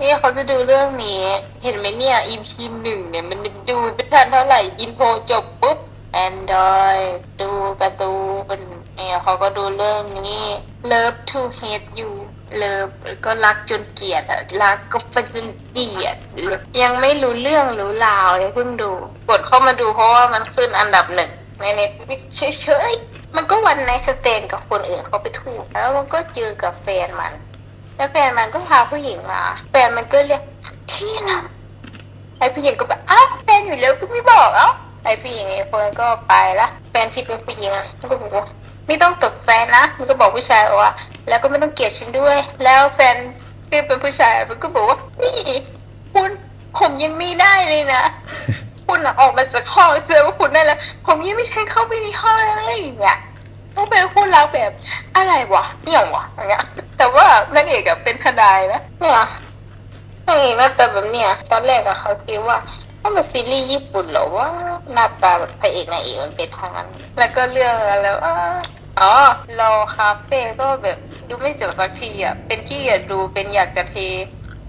นี่เขาจะดูเรื่องนี้ เห็นไหมเนี่ย EP หนึ่งเนี่ย มันดูเป็นทันเท่าไหร่ อินโทรจบปุ๊บ Android ดูการ์ตูนเนี่ยเขาก็ดูเรื่องนี้ Love to Hate You เลิฟก็รักจนเกลียดอะรักก็ไปจนเกลียด ยังไม่รู้เรื่องรู้ราวเลยเพิ่งดู กดเข้ามาดูเพราะว่ามันขึ้นอันดับหนึ่งในเน็ตเฉยๆ มันก็วันในสเตนกับคนอื่นเขาไปถูก แล้วมันก็เจอกับแฟนมัน แล้วแฟนมันก็พาผู้หญิงมาแฟนมันก็เรียกที่รักไอ้ผู้หญิงก็แบบอ้าวแฟนอยู่แล้วก็ไม่บอกเอ้าไอ้ผู้หญิงไอ้คนก็ไปละแฟนที่เป็นผู้หญิงอะมันก็บอกว่าไม่ต้องตกใจนะมันก็บอกผู้ชายว่า แล้วก็ไม่ต้องเกลียดฉันด้วย แล้วแฟนที่เป็นผู้ชายมันก็บอกว่านี่คุณผมยังไม่ได้เลยนะคุณอะออกมาจากห้องเซอว่าคุณได้แล้ว ผมยังไม่ใช่เข้าไปในห้องอะไรอย่างเงี้ย ต้องเป็นคู่รักแบบอะไรวะเอี่ยงวะอย่างเงี้ย แต่ว่านางเอกอะเป็นทนายนะเนี่ยนางเอกหน้าตาแบบเนี้ยตอนแรกอะเขาคิดว่าถ้ามันซีรีส์ญี่ปุ่นเหรอว่าหน้าตาแบบพระเอกนางเอกมันเป็นทางนั้นแล้วก็เรื่องอะไรวอ๋อรอคาเฟ่ก็แบบดูไม่จบสักทีอะเป็นขี้อยากดูเป็นอยากจะเท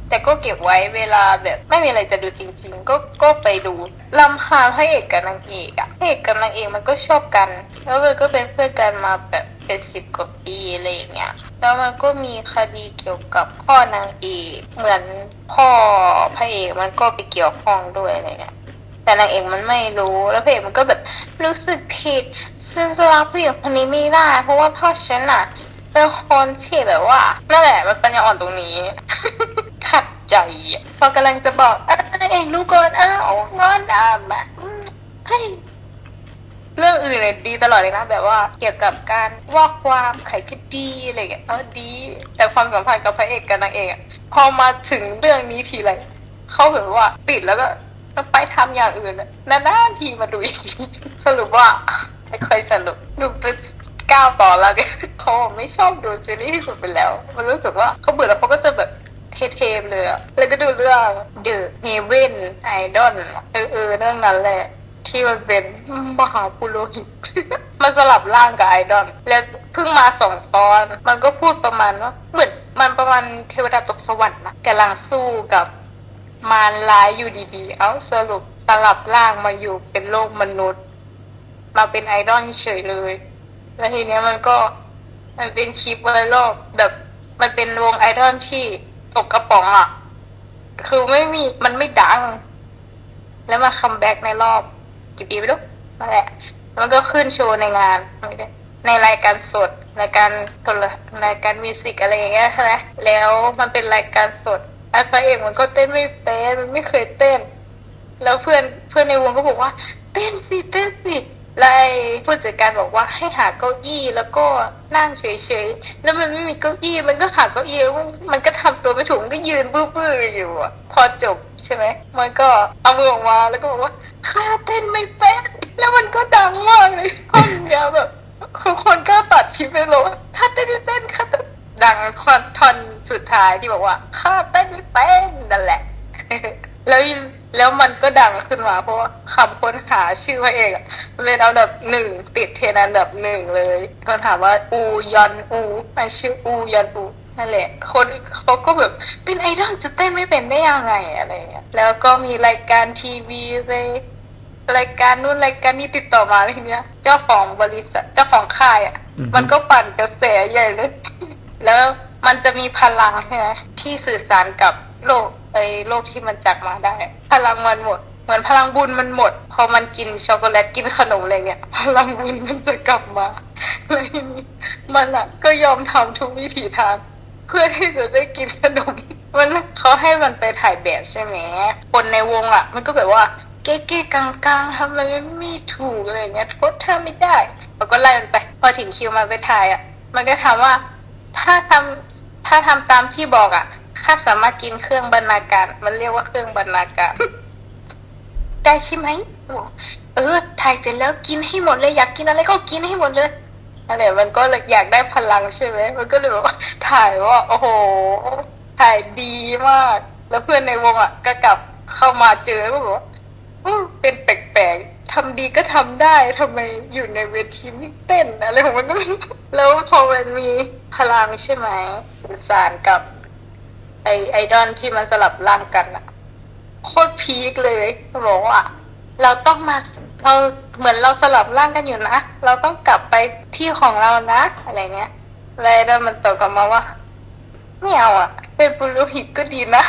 แต่ก็เก็บไว้เวลาแบบไม่มีอะไรจะดูจริง ๆ ก็ก็ไปดูลำคาพระเอกกับนางเอกอะพระเอกกับนางเอกมันก็ชอบกัน แล้วมันก็เป็นเพื่อนกันมาแบบเป็นสิบกว่าปีอะไรอย่างเงี้ย แล้วมันก็มีคดีเกี่ยวกับพ่อนางเอกเหมือนพ่อพระเอกมันก็ไปเกี่ยวข้องด้วยอะไรเงี้ยแต่นางเอกมันไม่รู้ แล้วพระเอกมันก็แบบรู้สึกผิดฉันจะรักผู้หญิงคนนี้ไม่ได้ เพราะว่าพ่อฉันอะเป็นคนที่แบบว่านั่นแหละมันปัญญาอ่อนตรงนี้ ขัดใจอะพอกำลังจะบอกอะนาเอกรู้ก่อนอ้าวงอนอะแบบเฮ้ยเรื่องอื่นเนี่ยดีตลอดเลยนะ แบบว่าเกี่ยวกับการว่าความไขคดีอะไรอย่างเงี้ยเออดี แต่ความสัมพันธ์กับพระเอกกับนางเอกอะพอมาถึงเรื่องนี้ทีไรเขาแบบว่าปิดแล้วก็ไปทำอย่างอื่นอะนานๆทีมาดูอีกทีสรุปว่าไม่ค่อยสนุกดูเป็นก้าวต่อแล้วเนี่ยเขาไม่ชอบดูซีรีส์ที่สุดไปแล้ว มันรู้สึกว่าเขาเบื่อแล้วเขาก็จะแบบ เทมๆเลยอะแล้วก็ดูเรื่อง The Heaven Idol เออเออเรื่องนั้นแหละ ที่มันเป็นมหาปุโรหิต มันสลับร่างกับไอดอลแล้วเพิ่งมาสองตอน มันก็พูดประมาณว่าเหมือนมันประมาณเทวดาตกสวรรค์นะกำลังสู้กับมารร้ายอยู่ดีๆ เอาสรุปสลับร่างมาอยู่เป็นโลกมนุษย์ มาเป็นไอดอลเฉยเลย แล้วทีเนี้ยมันก็มันเป็นคลิปไวรัลแบบ มันเป็นวงไอดอลที่ ตกกระป๋องอะ คือไม่มีมันไม่ดัง แล้วมาคัมแบ็กในรอบกี่ปีไม่รู้นั่นแหละมันก็ขึ้นโชว์ในงาน ในรายการสดรายการโทรรายการมิวสิกอะไรอย่างเงี้ยใช่ไหมแล้วมันเป็นรายการสดไอ้พระเอกมันก็เต้นไม่เป็นมันไม่เคยเต้น แล้วเพื่อนเพื่อนในวงก็บอกว่า เต้นสิเต้นสิ แล้วไอ้ผู้จัดการบอกว่าให้หาเก้าอี้แล้วก็นั่งเฉยๆ แล้วมันไม่มีเก้าอี้ มันก็หาเก้าอี้แล้วมันก็ทำตัวไม่ถูกมันก็ยืนบื้อๆอยู่อะพอจบใช่ไหม มันก็เอามือออกมาแล้วก็บอกว่าข้าเต้นไม่เป็นแล้วมันก็ดังมากเลยห้องเนี้ยแบบทุกคนก็ตัดคลิปไปเลยข้าเต้นไม่เป็นข้าดังคอนทอนสุดท้ายที่บอกว่าข้าเต้นไม่เป็นนั่นแหละ แล้ว แล้วมันก็ดังขึ้นมา เพราะว่าคำค้นหาชื่อพระเอกอะมันเป็นอันดับหนึ่งติดเทรนด์อันดับหนึ่งเลยก็ถามว่าอูยอนอูมันชื่ออูยอนอูนั่นแหละ คนเขาก็แบบเป็นไอดอลจะเต้นไม่เป็นได้ยังไงอะไรเงี้ยแล้วก็มีรายการทีวีไปรายการนู้นรายการนี้ติดต่อมาอะไรเนี้ย เจ้าของบริษัทเจ้าของค่ายอะอือฮึมันก็ปั่นกระแสใหญ่เลย แล้วมันจะมีพลังใช่ไหมที่สื่อสารกับ โลกไอ้โลกที่มันจากมาได้ พลังมันหมด เหมือนพลังบุญมันหมด พอมันกินช็อกโกแลตกินขนมอะไรเงี้ยพลังบุญมันจะกลับมาอะไรนี้มันอะก็ยอมทำทุกวิถีทางเพื่อที่จะได้กินขนมมันเขาให้มันไปถ่ายแบบใช่ไหมคนในวงอะมันก็แบบว่าเก๊ๆกลางๆทำอะไรไม่ถูกอะไรอย่างเงี้ยโทษถ้าไม่ได้มันก็ไล่มันไป พอถึงคิวมาไปถ่ายอะมันก็ถามว่าถ้าทำถ้าทำตามที่บอกอะ ข้าสามารถกินเครื่องบรรณาการ มันเรียกว่าเครื่องบรรณาการ ได้ใช่ไหมเออ ถ่ายเสร็จแล้วกินให้หมดเลย อยากกินอะไรก็กินให้หมดเลยอะไรมันก็เลยอยากได้พลังใช่ไหม มันก็เลยบอกว่าถ่ายว่า โอ้โห ถ่ายดีมาก แล้วเพื่อนในวงอะก็กลับเข้ามาเจอแล้วบอกว่าเป็นแปลกๆทำดีก็ทำได้ทำไมอยู่ในเวทีไม่เต้นอะไรของมันก็ไม่แล้วพอมันมีพลังใช่ไหมสื่อสารกับ ไอไอดอลที่มันสลับร่างกันอะโคตรพีคเลยบอกว่าเราต้องมาเราเหมือนเราสลับร่างกันอยู่นะ เราต้องกลับไปที่ของเรานะอะไรเงี้ยแล้วไอดอลมันตอบกลับมาว่าไม่เอาอะเป็นปุโรหิตก็ดีนะ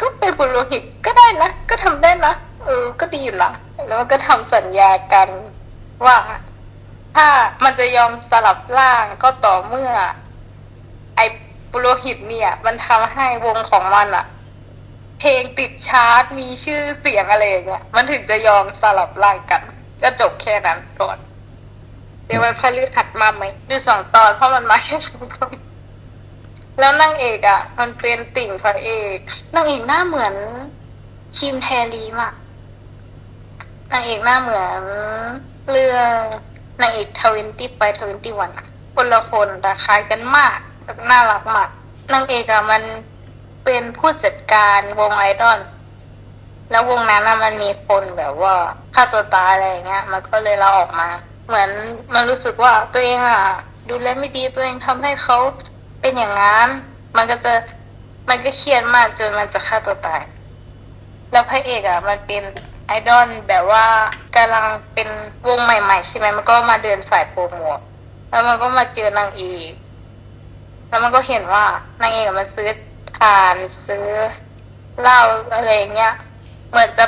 ก็เป็นปุโรหิตก็ได้นะ ก็ทำได้นะเออก็ดีอยู่นะแล้วก็ทำสัญญากันว่าถ้ามันจะยอมสลับร่างก็ต่อเมื่อ ปุโรหิตเนี่ย มันทำให้วงของมันอะเพลงติดชาร์ตมีชื่อเสียงอะไรอย่างเงี้ยมันถึงจะยอมสลับร่างกัน ก็จบแค่นั้นก่อนเดี๋ยววันพฤหัสมาไหมดูสองตอนเพราะมันมาแค่สองตอนแล้วนางเอกอะ มันเป็นติ่งพระเอกนางเอกหน้าเหมือนคิมแทรีมากนางเอกหน้าเหมือนเรื่องนางเอกทเวนตี้ไปทเวนตี้วันคนละคนแต่คล้ายกันมาก แต่น่ารักมากนางเอกอะมันเป็นผู้จัดการวงไอดอลแล้ววงนั้นน่ะมันมีคนแบบว่าฆ่าตัวตายอะไรอย่างเงี้ย มันก็เลยลาออกมา เหมือนมันรู้สึกว่าตัวเองอะดูแลไม่ดีตัวเองทำให้เขาเป็นอย่างนั้น มันก็จะมันก็เครียดมากจนมันจะฆ่าตัวตาย แล้วพระเอกอะมันเป็นไอดอลแบบว่ากำลังเป็นวงใหม่ ๆ ใช่ไหมมันก็มาเดินสายโปรโมทแล้วมันก็มาเจอนางเอก แล้วมันก็เห็นว่านางเอกมันซื้อทานซื้อเหล้าอะไรเงี้ย เหมือนจะ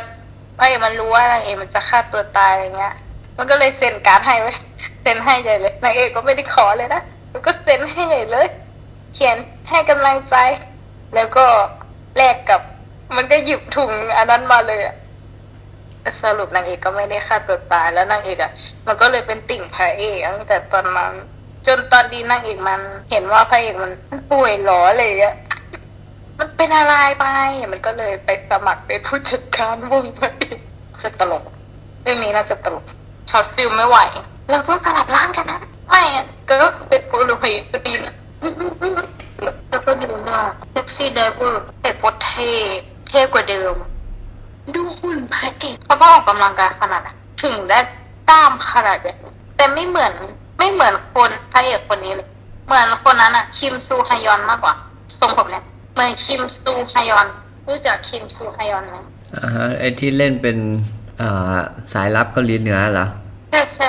ไอ้มันรู้ว่านางเอกมันจะฆ่าตัวตายอะไรเงี้ย มันก็เลยเซ็นการ์ดให้ไว้เซ็นให้ใหญ่เลยนางเอกก็ไม่ได้ขอเลยนะมันก็เซ็นให้ใหญ่เลย เขียนให้กำลังใจ แล้วก็แลกกับ มันก็หยิบถุงอันนั้นมาเลยอะสรุปนางเอกก็ไม่ได้ฆ่าตัวตายแล้วนางเอกอะมันก็เลยเป็นติ่งพระเอกตั้งแต่ตอนนั้น จนตอนดีนางเอกมัน เห็นว่าพระเอกมันป่วยหรออะไรอย่างเงี้ยมันเป็นอะไรไป มันก็เลยไปสมัครเป็นผู้จัดการวงพระเอกจะตลกเรื่องนี้น่าจะตลกช็อตฟิลไม่ไหว เราต้องสลับร่างกันนะไม่ก็เป็นโปรโลหิตก็ดีนะแล้วก็ดูว่าแท็กซี่ไดเวอร์แต่โคตรเท่เท่กว่าเดิม ดูหุ่นพระเอกเขาต้องออกกำลังกายขนาดถึงได้กล้ามขนาดนี้แต่ไม่เหมือน ไม่เหมือนคนพระเอกคนนี้เลย เหมือนคนนั้นอะคิมซูฮยอนมากกว่าทรงผมเนี่ยเหมือนคิมซูฮยอน รู้จักคิมซูฮยอนไหมอ่าฮะไอที่เล่นเป็นอ่าสายลับเกาหลีเหนือเหรอใช่ใช่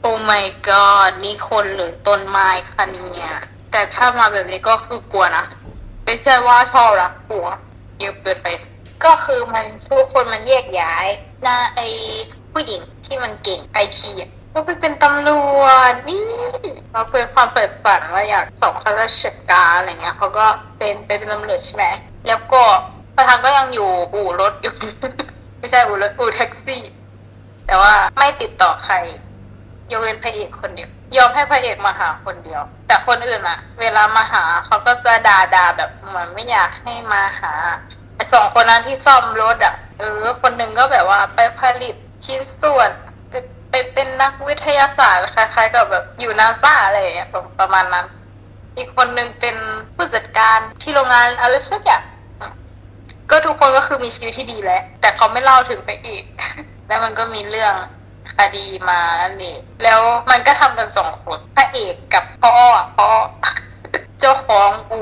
โอ้ my god นี่คนหรือต้นไม้คะเนี่ยแต่ถ้ามาแบบนี้ก็คือกลัวนะไม่ใช่ว่าชอบนะกลัวเยอะเกินไป ก็คือมันทุกคนมันแยกย้ายหน้าไอผู้หญิงที่มันเก่งไอทีอะ ก็ไปเป็นตำรวจนี่เราเป็นความใฝ่ฝันว่าอยากสอบข้าราชการอะไรเงี้ยเขาก็เป็นไปเป็นตำรวจใช่ไหมแล้วก็ประธานก็ยังอยู่อู่รถอยู่ ไม่ใช่อู่รถอู่แท็กซี่ แต่ว่าไม่ติดต่อใครยกเว้นพระเอกคนเดียวยอมให้พระเอกมาหาคนเดียว แต่คนอื่นอะเวลามาหาเขาก็จะด่าด่าแบบเหมือนไม่อยากให้มาหาไอสองคนนั้นที่ซ่อมรถอะเออ คนหนึ่งก็แบบว่าไปผลิตชิ้นส่วนไปไปเป็น นักวิทยาศาสตร์คล้ายๆกับแบบอยู่นาซาอะไรอย่างเงี้ยประมาณนั้น อีกคนนึงเป็นผู้จัดการที่โรงงานอะไรสักอย่างก็ทุกคนก็คือมีชีวิตที่ดีแหล้ว แต่เขาไม่เล่าถึงไปอีก แล้วมันก็มีเรื่องคดีมานั่นเองแล้วมันก็ทำกันสองคนพระเอกกับพ่ออะพ่อเจ้าของอู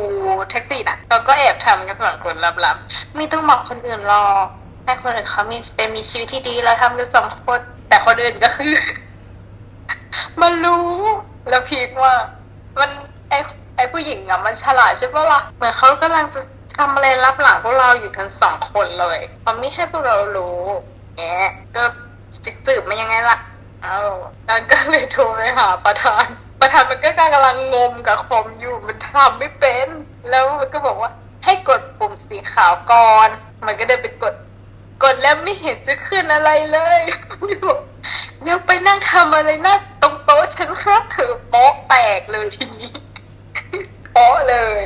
แท็กซี่น่ะเขาก็แอบทำกันสองคนลับๆไม่ต้องบอกคนอื่นรอให้คนอื่นเขามีเป็นมีชีวิตที่ดีแล้วทำกันสองคนแต่คนอื่นก็คือ มันรู้ แล้วพีคว่า มันไอไอผู้หญิงอะมันฉลาดใช่ปะล่ะเหมือนเขากำลังจะทำอะไรรับหลังพวกเราอยู่กันสองคนเลย มันไม่ให้พวกเรารู้แงก็ไปสืบมายังไงล่ะ เอานั้นก็เลยโทรไปหาประธาน ประธานมันก็กำลังงมกับคอมอยู่ มันทำไม่เป็น แล้วมันก็บอกว่าให้กดปุ่มสีขาวก่อน มันก็เดินไปกด กดแล้วไม่เห็นจะขึ้นอะไรเลยไม่บอก แล้วไปนั่งทำอะไรน้าตรงโต๊ะฉันครับเธอโป๊ะแตกเลยทีนี้โป๊ะเลย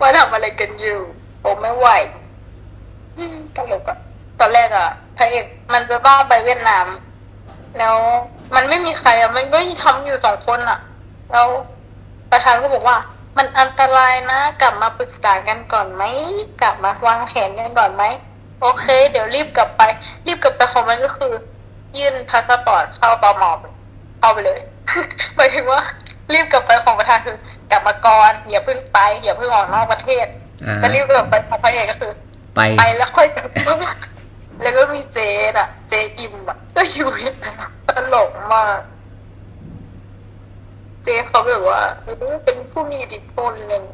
ว่าทำอะไรกันอยู่ผมไม่ไหวอืมตลกอะตอนแรกอะพระเอกมันจะต้องไปเวียดนาม แล้วมันไม่มีใครอะมันก็ทำอยู่สองคนอะแล้วประธานก็บอกว่า มันอันตรายนะ กลับมาปรึกษากันก่อนไหม กลับมาวางแผนกันก่อนไหม โอเค เดี๋ยวรีบกลับไป รีบกลับไปของมันก็คือ ยื่นพาสปอร์ตเข้าตมเข้าไปเลยหมายถึงว่า รีบกลับไปของประธานคือกลับมาก่อนอย่าเพิ่งไปอย่าเพิ่งออกนอกประเทศอ่าจะรีบกลับไปของพระเอกก็คือ ไปไปแล้วค่อยกลับมาแล้วก็มีเจดอะเจอิมอะก็อยู่อย่างนั้นตลกมากเจเขาแบบว่าเออเป็นผู้มีอิทธิพลหนึ่ง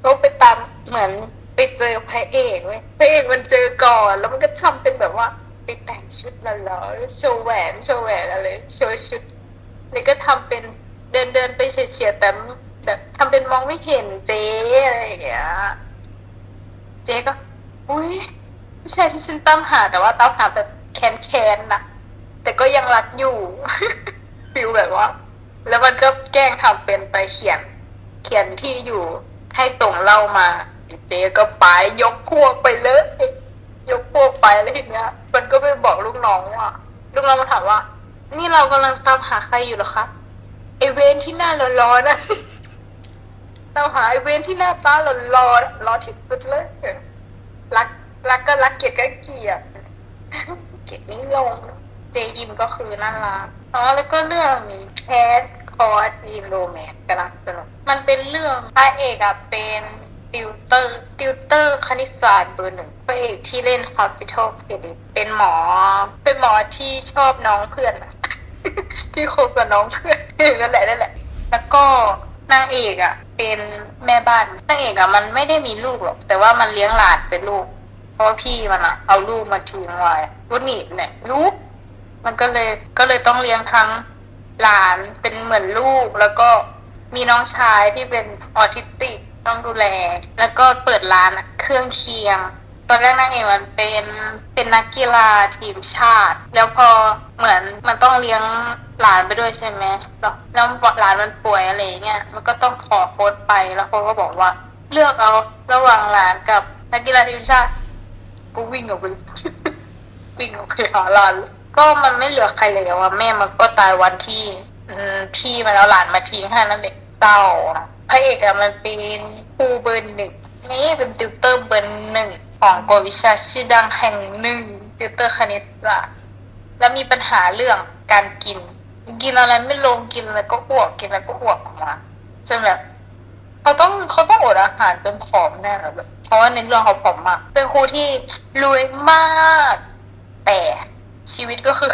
เขาไปตามเหมือน ไปเจอพระเอกเว้ยพระเอกมันเจอก่อน แล้วมันก็ทำเป็นแบบว่าไปแต่งชุดหล่อๆโชว์แหวนโชว์แหวนอะไรโชว์ชุดแล้วก็ทำเป็นเดินเดินไปเฉียดๆแต่แบบทำเป็นมองไม่เห็นเจ๊อะไรอย่างเงี้ยเจ๊ก็อุ้ยผู้ชายที่ฉันตามหาแต่ว่าตามหาแบบแค้นๆนะแต่ก็ยังรักอยู่ฟิลแบบว่า แล้วมันก็แกล้งทำเป็นไปเขียน เขียนที่อยู่ให้ส่งเรามา เจ๊ก็ไปยกพวกไปเลย ยกพวกไปแล้วทีเนี้ย มันก็ไปบอกลูกน้องว่าลูกน้องมาถามว่า นี่เรากำลังตามหาใครอยู่หรอคะไอเวนที่หน้าร้อนๆนะตามหาไอเวนที่หน้าตาร้อนๆร้อนที่สุดเลยรักรักก็รักเกลียดก็เกลียดเกลียดไม่ลงเจยิมก็คือน่ารักอ๋อแล้วก็เรื่องแคสคอร์ดดีโรแมนกำลังสนุกมันเป็นเรื่องพระเอกอะเป็น ติวเตอร์ติวเตอร์คณิตศาสตร์เบอร์หนึ่งพระเอกที่เล่น Hospital p l a y เป็นหมอ เป็นหมอที่ชอบน้องเพื่อนอะที่คบกับน้องเพื่อนนั่นแหละนั่นแหละ แล้วก็นางเอกอะเป็นแม่บ้านนางเอกอะมันไม่ได้มีลูกหรอก แต่ว่ามันเลี้ยงหลานเป็นลูก เพราะพี่มันอะเอาลูกมาทิ้งไว้รุ่นนี้เนี่ยลูกมันก็เลยก็เลยต้องเลี้ยงทั้งหลานเป็นเหมือนลูกแล้วก็มีน้องชายที่เป็นออทิสติก ต้องดูแล แล้วก็เปิดร้านเครื่องเคียง ตอนแรกนางเอกมันเป็นเป็นนักกีฬาทีมชาติ แล้วพอเหมือนมันต้องเลี้ยงหลานไปด้วยใช่ไหมแล้วหลานมันป่วยอะไรเงี้ยมันก็ต้องขอโค้ดไปแล้วโค้ดก็บอกว่า เลือกเอาระหว่างหลานกับนักกีฬาทีมชาติก็วิ่งออกไปวิ่งออกไปหาหลาน ก็มันไม่เหลือใครเลยว่าแม่มันก็ตายวันที่พี่มันเอาหลานมาทิ้งให้นั่นเด็กเศร้า ระเอกอะมันเป็นครูเบอร์หนึ่งนี่เป็นติวเตอร์เบอร์หนึ่งของกวิชาชื่อดังแห่งหนึ่งติวเตอร์คณิตศาสตร์แล้วมีปัญหาเรื่องการกิน กินอะไรไม่ลงกินอะไรก็อ้วกกินอะไรก็อ้วกออกมาจนแบบเขาต้องเขาต้องอดอาหารจนผอมแน่เลยแบบเพราะว่าในเรื่องเขาผอมมาก เป็นครูที่รวยมาก แต่ชีวิตก็คือ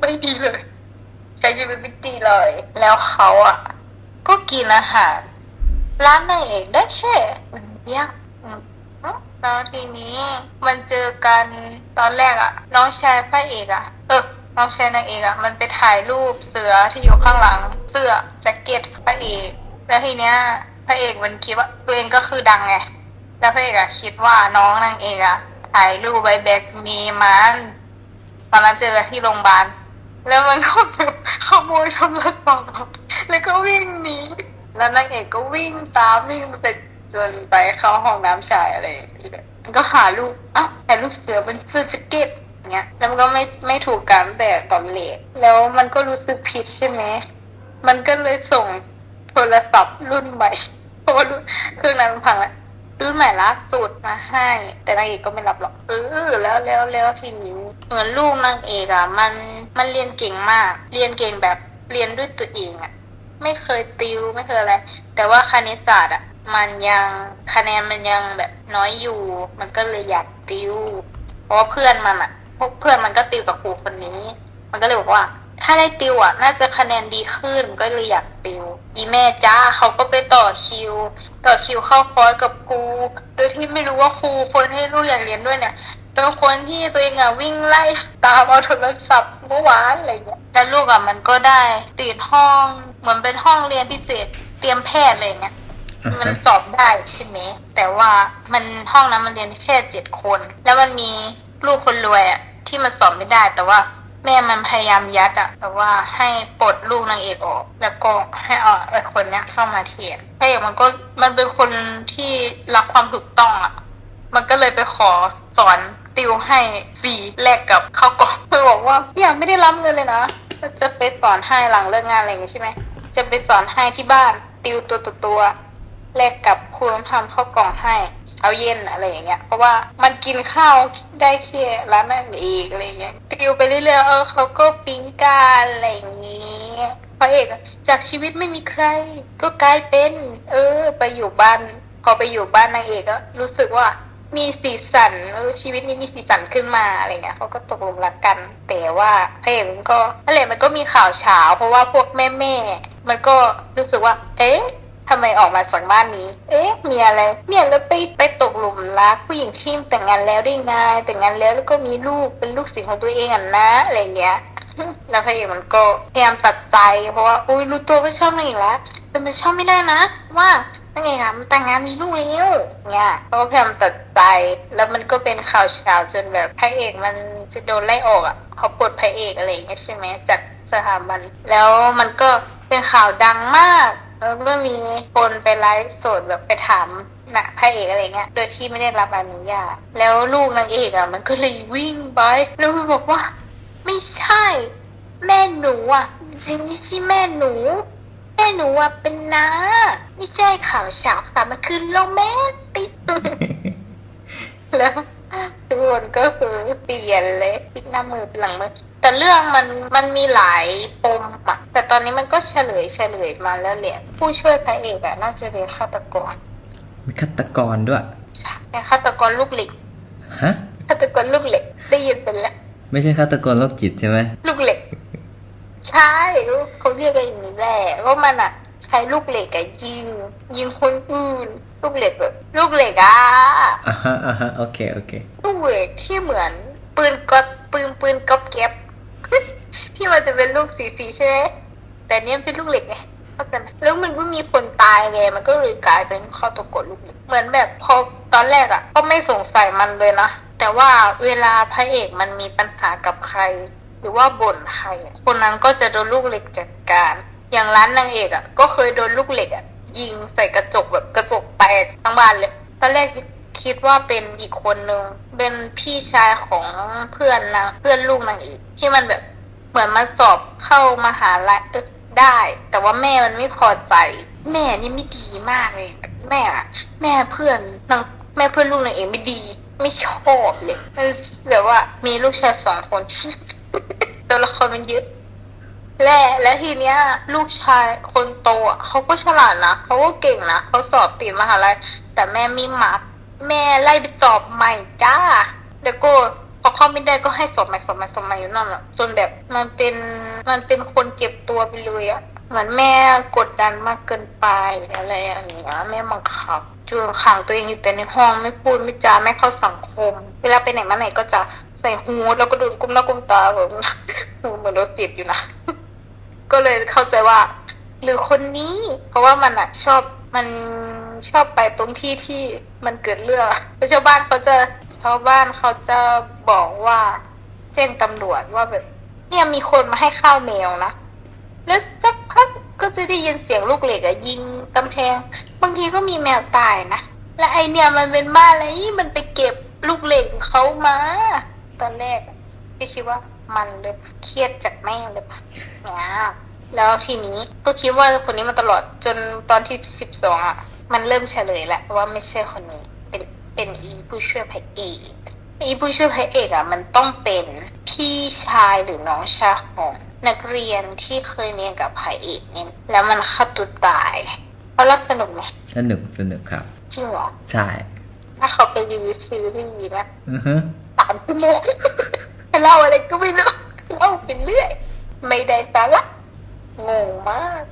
ไม่ดีเลย ใช้ชีวิตไม่ดีเลย แล้วเขาอะ ก็กินอาหาร ร้านนางเอกได้แค่วันเดียอืมแล้วทีนี้มันเจอกันตอนแรกอะน้องชายพระเอกอะเออน้องชายนางเอกอะมันไปถ่ายรูปเสือที่อยู่ข้างหลังเสื้อแจ็คเก็ตพระเอก แล้วทีเนี้ยพระเอกมันคิดว่าตัวเองก็คือดังไงแล้วพระเอกอะคิดว่าน้องนางเอกอะถ่ายรูปไว้แบกมีมันตอนนั้นเจอที่โรงพยาบาลแล้วมันก็แบบขโมยโทรศัพท์ แล้วก็วิ่งหนีแล้วนางเอกก็วิ่งตามวิ่งไปจนไปเข้าห้องน้ำชายอะไรอย่างเงี้ยมันก็หารูปอ้าวแต่รูปเสือเป็นเสื้อแจ็คเก็ตอย่างเงี้ยแล้วมันก็ไม่ไม่ถูกกันแต่ตอนเลทแล้วมันก็รู้สึกผิดใช่ไหมมันก็เลยส่งโทรศัพท์รุ่นใหม่เพราะว่ารุ่นเครื่องนั้นพังแล้วรุ่นใหม่ล่าสุดมาให้ แต่นางเอกก็ไม่รับหรอกเออแล้วแล้วแล้วทีนี้เหมือนลูกนางเอกอะมันมันเรียนเก่งมาก เรียนเก่งแบบเรียนด้วยตัวเองอะ ไม่เคยติวไม่เคยอะไร แต่ว่าคณิตศาสตร์อะ มันยังคะแนนมันยังแบบน้อยอยู่ มันก็เลยอยากติว เพราะเพื่อนมันอะพวกเพื่อนมันก็ติวกับครูคนนี้ มันก็เลยบอกว่า ถ้าได้ติวอะ น่าจะคะแนนดีขึ้นก็เลยอยากติว อีแม่จ้าเขาก็ไปต่อคิว ต่อคิวเข้าคอร์สกับครูโดยที่ไม่รู้ว่าครูคนให้ลูกอยากเรียนด้วยเนี่ย เป็นคนที่ตัวเองอะวิ่งไล่ตามเอาโทรศัพท์เมื่อวานอะไรเงี้ยแต่ลูกอะมันก็ได้ติดห้องเหมือนเป็นห้องเรียนพิเศษเตรียมแพทย์อะไรเงี้ยอ่ามันฮะสอบได้ใช่ไหมแต่ว่ามันห้องนั้นมันเรียนแค่เจ็ดคน แล้วมันมีลูกคนรวยอะที่มันสอบไม่ได้ แต่ว่าแม่มันพยายามยัดอะแต่ว่าให้ปลดลูกนางเอกออก แล้วก็ให้เอาไอ้คนเนี้ยเข้ามาเทียนพระเอกมันก็มันเป็นคนที่รักความถูกต้องอะมันก็เลยไปขอสอน ติวให้ฟรีแลกกับข้าวกล่องเธอบอกว่าอยากไม่ได้รับเงินเลยนะ จะไปสอนให้หลังเลิกงานอะไรอย่างงี้ใช่ไหมจะไปสอนให้ที่บ้านติวตัวต่อตัวแลกกับครูต้องทำข้าวกล่องให้เช้าเย็นอะไรอย่างเงี้ยเพราะว่ามันกินข้าวได้แค่ร้านนั่นเองอะไรเงี้ยติวไปเรื่อยๆเออเขาก็ปิ๊งกันอะไรอย่างงี้พระเอกจากชีวิตไม่มีใคร ก็กลายเป็น เออ ไปอยู่บ้าน พอไปอยู่บ้านนางเอกก็รู้สึกว่า มีสีสันชีวิตนี้มีสีสันขึ้นมาอะไรเงี้ยเขาก็ตกลงรักกัน แต่ว่าพระเอกมันก็นั่นแหละมันก็มีข่าวเช้าเพราะว่าพวกแม่แม่ๆมันก็รู้สึกว่า เอ๊ะทำไมออกมาจากบ้านนี้ เอ๊ะ มีอะไรเนี่ยแล้วไปไปตกหลุมรักผู้หญิงที่แต่งงานแล้วได้ไงแต่งงานแล้วแล้วก็มีลูกเป็นลูกศิษย์ของตัวเองอะนะอะไรเงี้ยแล้วพระเอกมันก็พยายามตัดใจ เพราะว่าอุ้ยรู้ตัวว่าชอบนางเอกแล้วแต่มันชอบไม่ได้นะ ว่า นางเอกอะมันแต่งงานมีลูกแล้วเนี่ยเขาก็พยายามตัดใจ แล้วมันก็เป็นข่าวเช้าจนแบบพระเอกมันจะโดนไล่ออกอะเขาปลดพระเอกอะไรอย่างเงี้ยใช่ไหมจากสถาบัน แล้วมันก็เป็นข่าวดังมากแล้วก็มีคนไปไลฟ์สดแบบไปถามนะพระเอกอะไรเงี้ย โดยที่ไม่ได้รับอนุญาต แล้วลูกนางเอกอะ มันก็เลยวิ่งไป แล้วมันบอกว่า ไม่ใช่ แม่หนูอะจริงไม่ใช่แม่หนู แม่หนูอะเป็นน้าไม่ใช่ข่าวเฉาค่ะมันคือโรแมนติกแล้วทุกคนก็คือเปลี่ยนเลยพลิกหน้ามือเป็นหลังมือแต่เรื่องมันมันมีหลายปมอะแต่ตอนนี้มันก็เฉลยเฉลยมาแล้วแหละผู้ช่วยพระเอกอะน่าจะเป็นฆาตกรมีฆาตกรด้วยเป็นฆาตกรลูกเหล็กฮะฆาตกรลูกเหล็กได้ยินเป็นแล้วไม่ใช่ฆาตกรโรคจิตใช่ไหมลูกเหล็ก ใช่เขาเรียกกันอย่างนี้แหละก็มันอะ ใช้ลูกเหล็กอะยิง ยิงคนอื่น ลูกเหล็กแบบลูกเหล็กอะอ่าฮะอ่าฮะโอเคโอเค ลูกเหล็กที่เหมือนปืนกดปืนปืนก๊อบแก๊บที่มันจะเป็นลูกสีสีใช่ไหมแต่เนี้ยเป็นลูกเหล็กไงเข้าใจไหมแล้วมันก็มีคนตายไงมันก็เลยกลายเป็นข้อตกกดลูกเหล็กเหมือนแบบพอตอนแรกอะก็ไม่สงสัยมันเลยนะแต่ว่าเวลาพระเอกมันมีปัญหากับใคร หรือว่าบ่นใครคนนั้นก็จะโดนลูกเหล็กจัดการ อย่างร้านนางเอกอะ ก็เคยโดนลูกเหล็กอะยิงใส่กระจกแบบกระจกแตกทั้งบ้านเลยตอนแรกคิดว่าเป็นอีกคนนึงเป็นพี่ชายของเพื่อนนางเพื่อนลูกนางเอกที่มันแบบเหมือนมาสอบเข้ามาหาลัยได้ แต่ว่าแม่มันไม่พอใจ แม่นี่ไม่ดีมากเลย แม่อะแม่เพื่อนนางแม่เพื่อนลูกนางเอกไม่ดี ไม่ชอบเลยแบบว่ามีลูกชายสองคน ตัวละครมันเยอะและและทีเนี้ย ลูกชายคนโตเขาก็ฉลาดนะเขาก็เก่งนะเขาสอบติดมหาลัยแต่แม่ไม่มักแม่ไล่ไปสอบใหม่จ้าแล้วก็พอเข้าไม่ได้ก็ให้สอบใหม่สอบใหม่สอบใหม่อยู่นั่นแหละจนแบบมันเป็นมันเป็นคนเก็บตัวไปเลยอะเหมือนแม่กดดันมากเกินไปอะไรอย่างเงี้ยแม่บังคับจนขังตัวเองอยู่แต่ในห้องไม่พูดไม่จาไม่เข้าสังคม เวลาไปไหนมาไหนก็จะ ส่ฮูดแล้วก็โดนกุมหน้ากุมตาแบบเหมือนโดนจิตอยู่นะ ก็เลยเข้าใจว่า หรือคนนี้ เพราะว่ามันอะชอบมันชอบไปตรงที่ที่มันเกิดเรื่องแล้วชาวบ้านเขาจะชาวบ้านเขาจะบอกว่าแจ้งตำรวจว่าแบบ เนี่ยมีคนมาให้ข้าวแมวนะแล้วสักพักก็จะได้ยินเสียงลูกเหล็กอะยิงกำแพง บางทีก็มีแมวตายนะและไอเนี่ยมันเป็นบ้านอะไรมันไปเก็บลูกเหล็กเขามา ตอนแรกอะพี่คิดว่ามันเลยเครียดจากแม่เลยปะเนี่ยแล้วทีนี้ก็คิดว่าคนนี้มาตลอดจนตอนที่สิบสองอะ มันเริ่มเฉลยแล้วว่าไม่ใช่คนนี้เป็นเป็นอีผู้ช่วยพระเอกอีผู้ช่วยพระเอกอะ มันต้องเป็นพี่ชายหรือน้องชายของนักเรียนที่เคยเรียนกับพระเอกเนี่ยแล้วมันฆ่าตัวตายเขารักสนุกไหมสนุกสนุกครับจริงเหรอใช่ถ้าเขาไปรีวิวซีรีส์นะอือฮึสามชั่วโมงเล่าอะไรก็ไม่รู้เล่าไปเรื่อย ไม่ได้สาระงงมาก